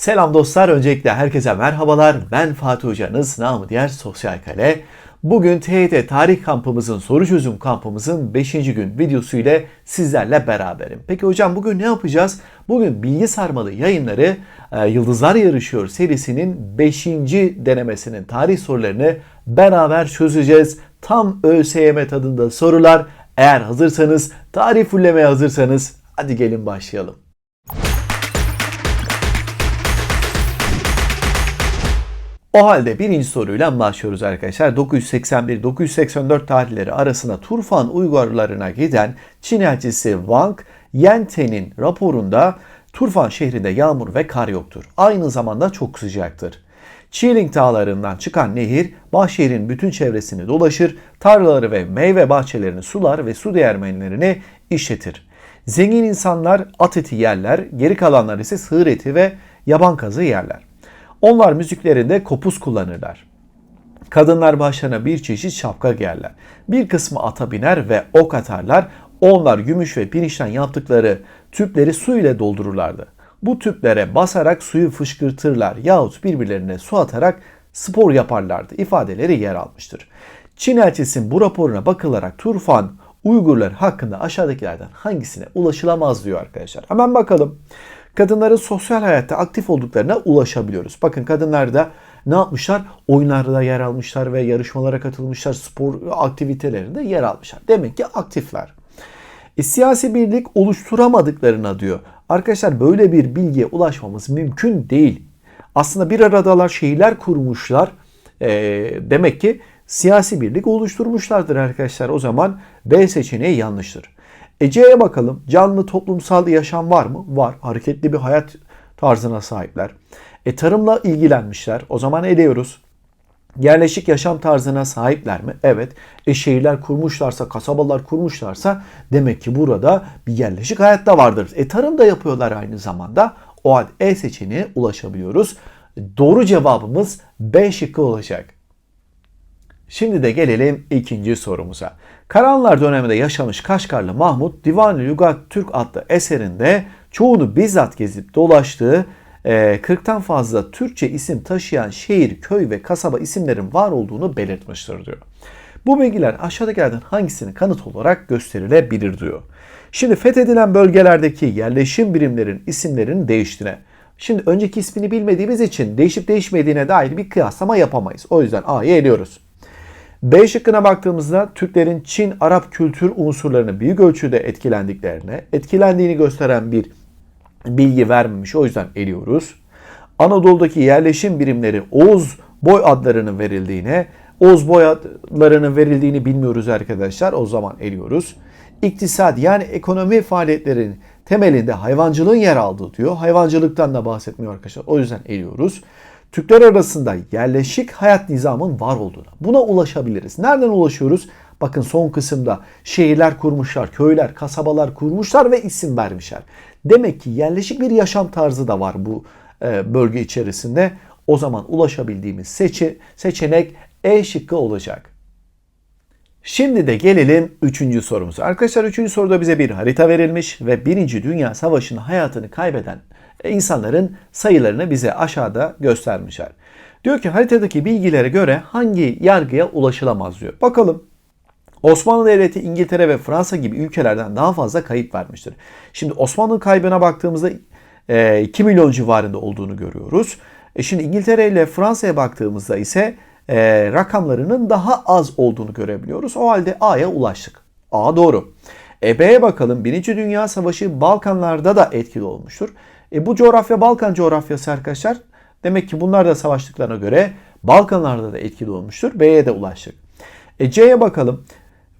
Selam dostlar. Öncelikle herkese merhabalar. Ben Fatih Hocanız, namı diğer Sosyal Kale. Bugün TYT Tarih Kampımızın, soru çözüm kampımızın 5. gün videosu ile sizlerle beraberim. Peki hocam bugün ne yapacağız? Bugün Bilgi Sarmalı yayınları e, Yıldızlar Yarışıyor serisinin 5. denemesinin tarih sorularını beraber çözeceğiz. Tam ÖSYM tadında sorular. Eğer hazırsanız, tarih fullemeye hazırsanız hadi gelin başlayalım. O halde birinci soruyla başlıyoruz arkadaşlar. 981-984 tarihleri arasında Turfan Uygarlarına giden Çin elçisi Wang Yente'nin raporunda Turfan şehrinde yağmur ve kar yoktur. Aynı zamanda çok sıcaktır. Çiling dağlarından çıkan nehir Bahşehir'in bütün çevresini dolaşır, tarlaları ve meyve bahçelerini sular ve su değirmenlerini işletir. Zengin insanlar at eti yerler, geri kalanlar ise sığır eti ve yaban kazı yerler. Onlar müziklerinde kopuz kullanırlar. Kadınlar başlarına bir çeşit şapka giyerler. Bir kısmı ata biner ve ok atarlar. Onlar gümüş ve pirinçten yaptıkları tüpleri su ile doldururlardı. Bu tüplere basarak suyu fışkırtırlar yahut birbirlerine su atarak spor yaparlardı ifadeleri yer almıştır. Çin elçisinin bu raporuna bakılarak Turfan Uygurlar hakkında aşağıdakilerden hangisine ulaşılamaz diyor arkadaşlar. Hemen bakalım kadınların sosyal hayatta aktif olduklarına ulaşabiliyoruz. Bakın kadınlar da ne yapmışlar? Oyunlarda yer almışlar ve yarışmalara katılmışlar, spor aktivitelerinde yer almışlar. Demek ki aktifler. E, siyasi birlik oluşturamadıklarına diyor. Arkadaşlar böyle bir bilgiye ulaşmamız mümkün değil. Aslında bir aradalar şehirler kurmuşlar. E, demek ki siyasi birlik oluşturmuşlardır arkadaşlar. O zaman B seçeneği yanlıştır. Ece'ye bakalım. Canlı toplumsal yaşam var mı? Var. Hareketli bir hayat tarzına sahipler. E tarımla ilgilenmişler. O zaman ediyoruz. Yerleşik yaşam tarzına sahipler mi? Evet. E şehirler kurmuşlarsa, kasabalar kurmuşlarsa demek ki burada bir yerleşik hayat da vardır. E tarım da yapıyorlar aynı zamanda. O halde E seçeneğine ulaşabiliyoruz. Doğru cevabımız B şıkkı olacak. Şimdi de gelelim ikinci sorumuza. Karanlar döneminde yaşamış Kaşgarlı Mahmut Divan-ı Lügat Türk adlı eserinde çoğunu bizzat gezip dolaştığı 40'tan e, fazla Türkçe isim taşıyan şehir, köy ve kasaba isimlerin var olduğunu belirtmiştir diyor. Bu bilgiler aşağıdakilerden hangisini kanıt olarak gösterilebilir diyor. Şimdi fethedilen bölgelerdeki yerleşim birimlerin isimlerinin değiştiğine. Şimdi önceki ismini bilmediğimiz için değişip değişmediğine dair bir kıyaslama yapamayız. O yüzden A'yı eliyoruz. B şıkkına baktığımızda Türklerin Çin Arap kültür unsurlarını büyük ölçüde etkilendiklerine, etkilendiğini gösteren bir bilgi vermemiş. O yüzden eliyoruz. Anadolu'daki yerleşim birimleri Oğuz boy adlarının verildiğine, Oğuz boy adlarının verildiğini bilmiyoruz arkadaşlar. O zaman eliyoruz. İktisat yani ekonomi faaliyetlerinin temelinde hayvancılığın yer aldığı diyor. Hayvancılıktan da bahsetmiyor arkadaşlar. O yüzden eliyoruz. Türkler arasında yerleşik hayat nizamın var olduğuna. Buna ulaşabiliriz. Nereden ulaşıyoruz? Bakın son kısımda şehirler kurmuşlar, köyler, kasabalar kurmuşlar ve isim vermişler. Demek ki yerleşik bir yaşam tarzı da var bu e, bölge içerisinde. O zaman ulaşabildiğimiz seçi, seçenek E şıkkı olacak. Şimdi de gelelim 3. sorumuza. Arkadaşlar 3. soruda bize bir harita verilmiş ve 1. Dünya Savaşı'nda hayatını kaybeden insanların sayılarını bize aşağıda göstermişler. Diyor ki haritadaki bilgilere göre hangi yargıya ulaşılamaz diyor. Bakalım Osmanlı Devleti İngiltere ve Fransa gibi ülkelerden daha fazla kayıp vermiştir. Şimdi Osmanlı kaybına baktığımızda 2 e, milyon civarında olduğunu görüyoruz. E şimdi İngiltere ile Fransa'ya baktığımızda ise e, rakamlarının daha az olduğunu görebiliyoruz. O halde A'ya ulaştık. A doğru. E B'ye bakalım. Birinci Dünya Savaşı Balkanlarda da etkili olmuştur. E bu coğrafya Balkan coğrafyası arkadaşlar. Demek ki bunlar da savaştıklarına göre Balkanlarda da etkili olmuştur. B'ye de ulaştık. E C'ye bakalım.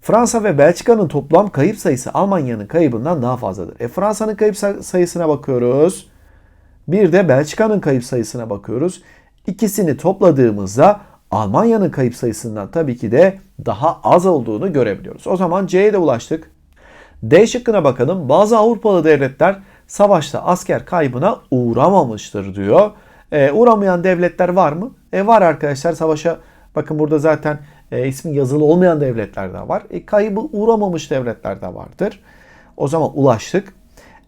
Fransa ve Belçika'nın toplam kayıp sayısı Almanya'nın kaybından daha fazladır. E Fransa'nın kayıp sayısına bakıyoruz. Bir de Belçika'nın kayıp sayısına bakıyoruz. İkisini topladığımızda Almanya'nın kayıp sayısından tabii ki de daha az olduğunu görebiliyoruz. O zaman C'ye de ulaştık. D şıkkına bakalım. Bazı Avrupalı devletler savaşta asker kaybına uğramamıştır diyor. E, uğramayan devletler var mı? E, var arkadaşlar savaşa. Bakın burada zaten e, ismi yazılı olmayan devletler de var. E, kaybı uğramamış devletler de vardır. O zaman ulaştık.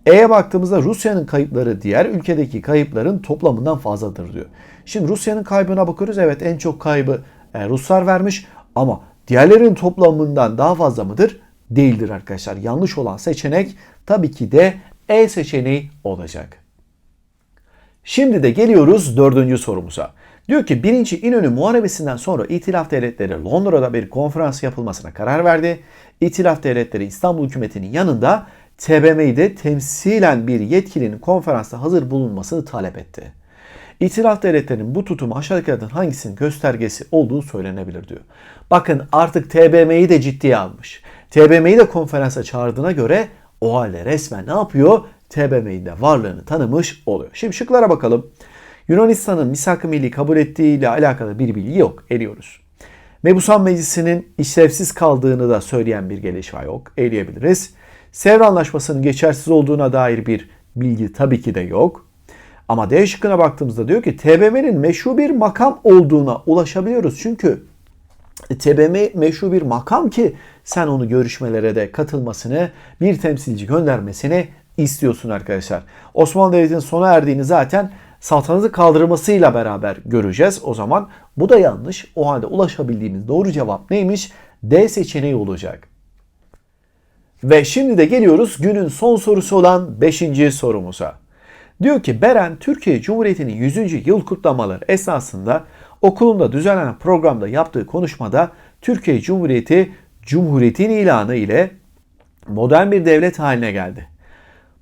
E'ye baktığımızda Rusya'nın kayıpları diğer ülkedeki kayıpların toplamından fazladır diyor. Şimdi Rusya'nın kaybına bakıyoruz. Evet en çok kaybı e, Ruslar vermiş ama diğerlerin toplamından daha fazla mıdır? Değildir arkadaşlar. Yanlış olan seçenek tabii ki de E seçeneği olacak. Şimdi de geliyoruz dördüncü sorumuza. Diyor ki 1. İnönü Muharebesi'nden sonra İtilaf Devletleri Londra'da bir konferans yapılmasına karar verdi. İtilaf Devletleri İstanbul hükümetinin yanında TBMM'yi de temsilen bir yetkilinin konferansta hazır bulunmasını talep etti. İtilaf devletlerinin bu tutumu aşağıdakilerden hangisinin göstergesi olduğu söylenebilir diyor. Bakın artık TBMM'yi de ciddiye almış. TBMM'yi de konferansa çağırdığına göre o halde resmen ne yapıyor? TBMM'nin de varlığını tanımış oluyor. Şimdi şıklara bakalım. Yunanistan'ın misak-ı milli kabul ettiği ile alakalı bir bilgi yok. Eliyoruz. Mebusan Meclisi'nin işlevsiz kaldığını da söyleyen bir gelişme yok. Eleyebiliriz. Sevr Anlaşması'nın geçersiz olduğuna dair bir bilgi tabii ki de yok. Ama D şıkkına baktığımızda diyor ki TBMM'nin meşru bir makam olduğuna ulaşabiliyoruz. Çünkü TBMM meşru bir makam ki sen onu görüşmelere de katılmasını, bir temsilci göndermesini istiyorsun arkadaşlar. Osmanlı Devleti'nin sona erdiğini zaten saltanatı kaldırmasıyla beraber göreceğiz. O zaman bu da yanlış. O halde ulaşabildiğimiz doğru cevap neymiş? D seçeneği olacak. Ve şimdi de geliyoruz günün son sorusu olan 5. sorumuza. Diyor ki Beren Türkiye Cumhuriyeti'nin 100. yıl kutlamaları esnasında okulunda düzenlenen programda yaptığı konuşmada Türkiye Cumhuriyeti Cumhuriyetin ilanı ile modern bir devlet haline geldi.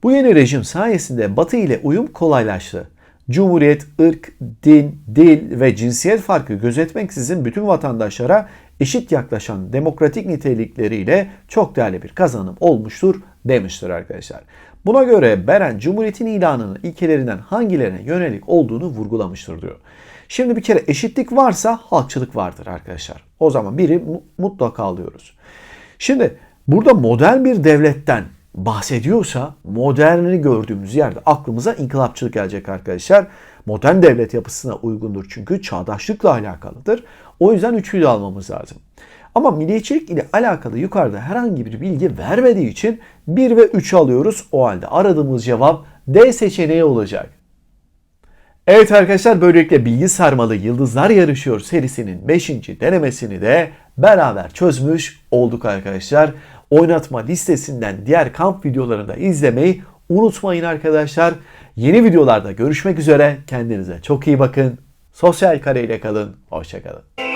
Bu yeni rejim sayesinde Batı ile uyum kolaylaştı. Cumhuriyet, ırk, din, dil ve cinsiyet farkı gözetmeksizin bütün vatandaşlara eşit yaklaşan demokratik nitelikleriyle çok değerli bir kazanım olmuştur demiştir arkadaşlar. Buna göre Beren Cumhuriyet'in ilanının ilkelerinden hangilerine yönelik olduğunu vurgulamıştır diyor. Şimdi bir kere eşitlik varsa halkçılık vardır arkadaşlar. O zaman biri mutlaka alıyoruz. Şimdi burada modern bir devletten bahsediyorsa moderni gördüğümüz yerde aklımıza inkılapçılık gelecek arkadaşlar. Modern devlet yapısına uygundur çünkü çağdaşlıkla alakalıdır. O yüzden üçüyü de almamız lazım. Ama milliyetçilik ile alakalı yukarıda herhangi bir bilgi vermediği için 1 ve 3 alıyoruz. O halde aradığımız cevap D seçeneği olacak. Evet arkadaşlar böylelikle Bilgi Sarmalı Yıldızlar Yarışıyor serisinin 5. denemesini de beraber çözmüş olduk arkadaşlar. Oynatma listesinden diğer kamp videolarını da izlemeyi unutmayın arkadaşlar. Yeni videolarda görüşmek üzere. Kendinize çok iyi bakın. Sosyal kareyle kalın. Hoşçakalın.